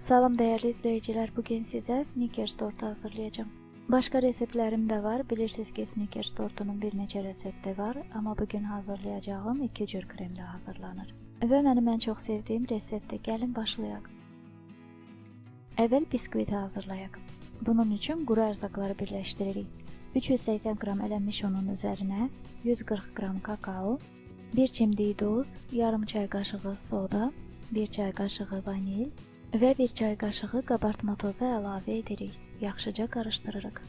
Salam değerli izleyiciler. Bugün size Snickers tortu hazırlayacağım. Başka reseptlerim de var. Bilirsiniz ki Snickers tortunun bir neçə resepti var. Ama bugün hazırlayacağım iki cür kremle hazırlanır. Ve benim en çok sevdiğim resepti. Gelin başlayaq. Əvvəl biskviti hazırlayaq. Bunun üçün quru ərzaqları birləşdiririk. 380 qram ələnmiş unun üzərinə 140 qram kakao, 1 çimdik duz, yarım çay qaşığı soda, 1 çay qaşığı vanil və 1 çay qaşığı qabartma tozu əlavə edirik. Yaxşıca qarışdırırıq.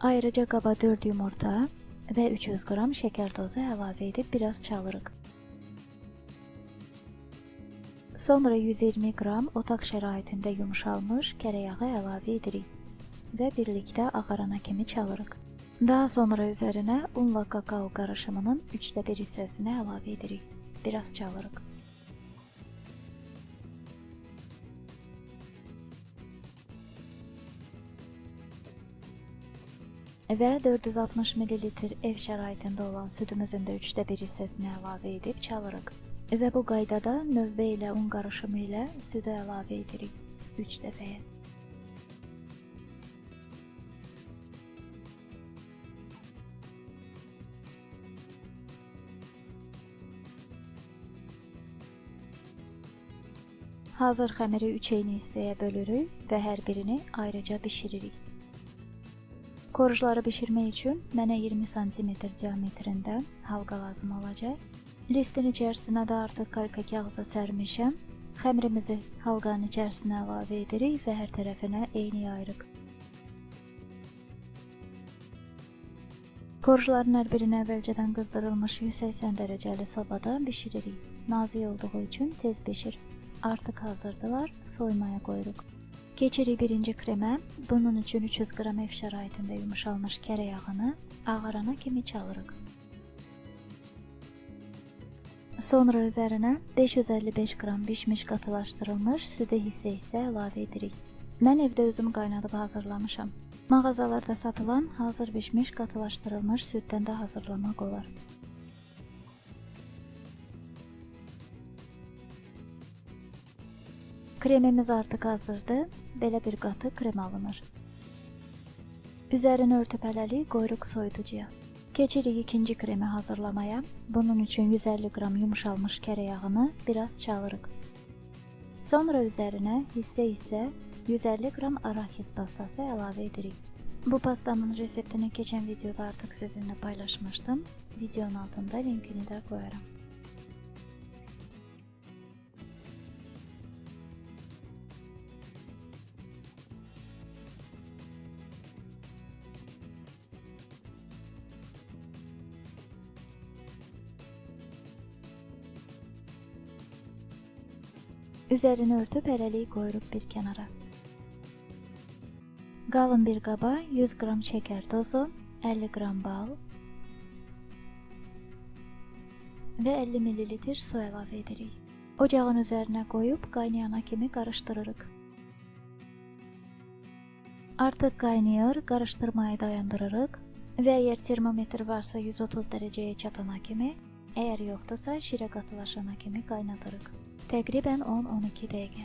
Ayrıca qaba 4 yumurta və 300 qram şəkər tozu əlavə edib biraz çalırıq. Sonra 120 qram otaq şəraitində yumşalmış kərə yağı əlavə edirik və birlikdə ağarana kimi çalırıq. Daha sonra üzərinə unla kakao qarışımının 3də 1 hissəsini əlavə edirik. Biraz çalırıq. Və 460 ml ev şəraitində olan südümüzün də 3də 1 hissəsini əlavə edib çalırıq. Və bu qaydada növbə ilə un qarışımı ilə südü əlavə edirik 3 dəfəyə. Hazır xəmiri 3 eyni hissəyə bölürük və hər birini ayrıca bişiririk. Korujları bişirmək üçün mənə 20 sm diametrində halqa lazım olacaq. Listin içərisinə də artıq kalka kağızı sərmişəm. Xəmirimizi halqanın içərisinə əlavə edirik və hər tərəfinə eyni ayırıq. Korujların hər birini əvvəlcədən qızdırılmış 180 dərəcəli sobada bişiririk. Nazik olduğu üçün tez bişir. Artıq hazırdılar, soymaya qoyuruq. Keçirik birinci kremə. Bunun üçün 300 qram ev şəraitində yumuşalmış kərə yağını ağarana kimi çalırıq. Sonra üzərinə 555 qram bişmiş qatılaşdırılmış südü hissə isə əlavə edirik. Mən evdə özüm qaynadıb hazırlamışam. Mağazalarda satılan hazır bişmiş qatılaşdırılmış süddən də hazırlamaq olar. Kremimiz artıq hazırdır. Belə bir qatı krem alınır. Üzərini örtüb hələlik qoyuruq soyuducuya. Keçirik ikinci kremi hazırlamaya. Bunun üçün 150 qram yumuşalmış kərə yağını biraz çalırıq. Sonra üzərinə hissə-hissə 150 qram arahis pastası əlavə edirik. Bu pastanın reseptini keçən videoda artıq sizinlə paylaşmışdım. Videonun altında linkini də qoyaram. Üzerini örtüp hələlik qoyuruq bir kənara. Qalın bir qaba 100 qram şəkər tozu, 50 qram bal və 50 ml su əlavə edirik. Ocağın üzərinə qoyub qaynayana kimi qarışdırırıq. Artıq qaynayır, qarışdırmayı dayandırırıq və əgər termometr varsa 130 dərəcəyə çatana kimi, əgər yoxdursa şirə qatılaşana kimi qaynadırıq. Təqribən 10-12 dəqiqə.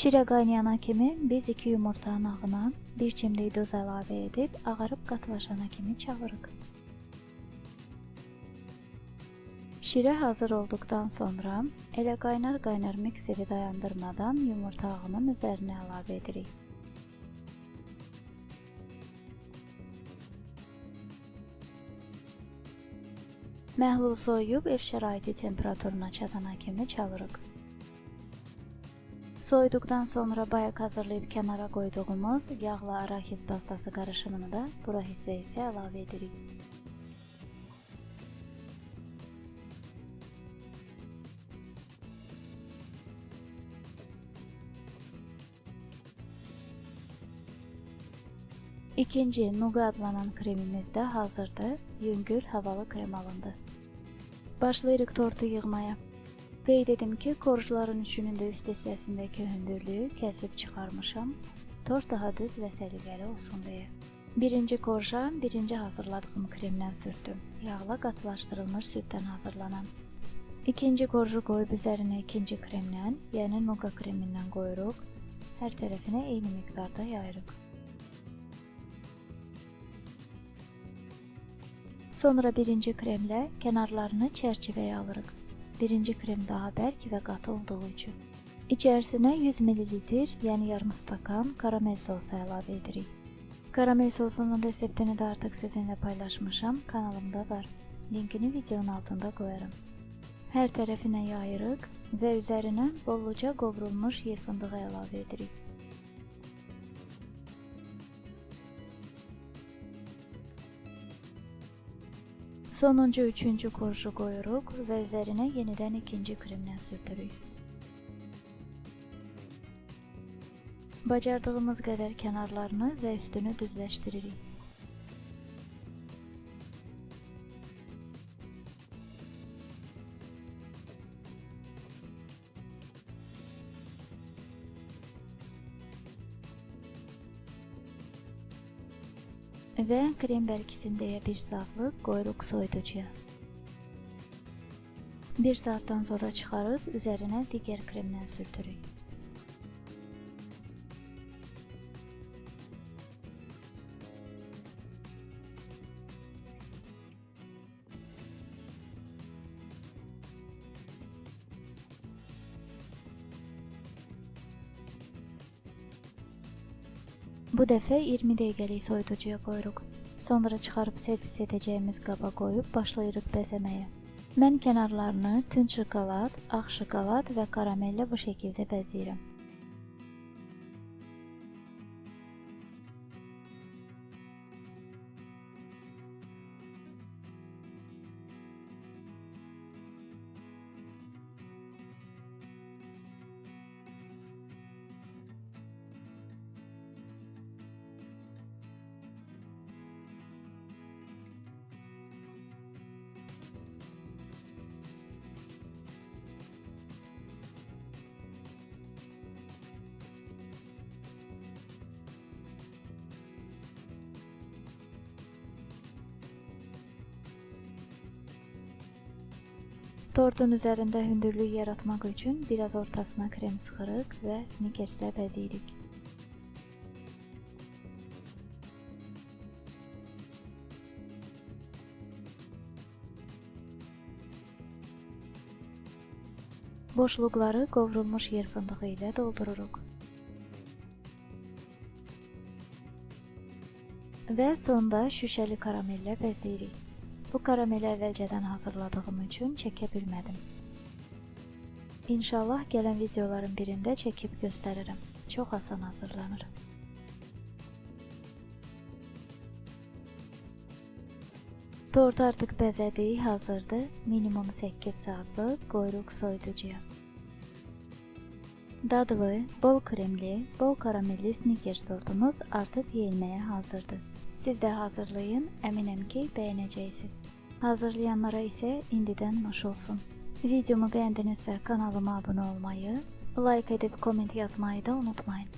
Şirə qaynayana kimi biz 2 yumurtanın ağına 1 çimdik duz əlavə edib ağarıb qatılaşana kimi çağırıq. Şirə hazır olduqdan sonra elə qaynar-qaynar mikseri dayandırmadan yumurta ağının üzərinə əlavə edirik. Məhlul soyuyub ev şəraiti temperaturuna çatana kimi çalırıq. Soyuduqdan sonra bayaq hazırlayıb kənara qoyduğumuz yağlı arahis pastası qarışımını da bura hissə isə əlavə edirik. İkinci Nuga adlanan kremimiz də hazırdır. Yüngül havalı krem alındı. Başlayırıq tortu yığmaya. Qeyd edim ki, korujların üçünün də üst hissəsindəki hündürlüyü kəsib çıxarmışam. Tort daha düz və səliqəli olsun deyə. Birinci korja birinci hazırladığım kremdən sürtdüm. Yağla qatılaşdırılmış süddən hazırlanan. İkinci korju koyup üzerine ikinci kremle yani nuga kreminden koyuyoruz. Her tarafına aynı miktarda yayırıq. Sonra birinci kremle kenarlarını çerçeveye alırıq. Birinci krem daha bərk ve katı olduğu için. İçerisine 100 ml yani yarım stakan karamel sosu əlavə edirik. Karamel sosunun reseptini de artık sizinle paylaşmışam. Kanalımda var. Linkini videonun altında koyarım. Hər tərəfinə yayırıq və üzərinə bolluca qovrulmuş yer fındığı əlavə edirik. Sonuncu üçüncü kurşu koyuruk ve üzerine yeniden ikinci kremden sürtürük. Bacardığımız qədər kənarlarını və üstünü düzləşdiririk. Və krem bərkisindəyə bir saatlıq qoyuruq soyuducuya. Bir saatdan sonra çıxarıb üzərinə digər kremdən sürtürük. Bu dəfə 20 dəqiqəlik soyuducuya qoyuruq. Sonra çıxarıb servis edəcəyimiz qaba qoyub başlayırıq bəzəməyə. Mən kənarlarını tünd şokolad, ağ şokolad və karamellə bu şəkildə bəzəyirəm. Tortun üzərində hündürlük yaratmaq üçün biraz ortasına krem sıxırıq və snickerslə bəzəyirik. Boşluqları qovrulmuş yer fındığı ilə doldururuq. Və sonda şüşəli karamellə bəzəyirik. Bu karameli əvvəlcədən hazırladığım üçün çəkə bilmədim. İnşallah gələn videoların birində çəkib göstərirəm. Çox asan hazırlanır. Tort artıq bəzədiyi hazırdır. Minimum 8 saatlıq qoyuruq soyuducuya. Dadılı, bol kremli, bol karamelli Snickers tortumuz artık yenmeye hazırdı. Siz de hazırlayın, eminim ki beğeneceksiniz. Hazırlayanlara ise indiden hoş olsun. Videomu beğendinizse kanalıma abone olmayı, like edip comment yazmayı da unutmayın.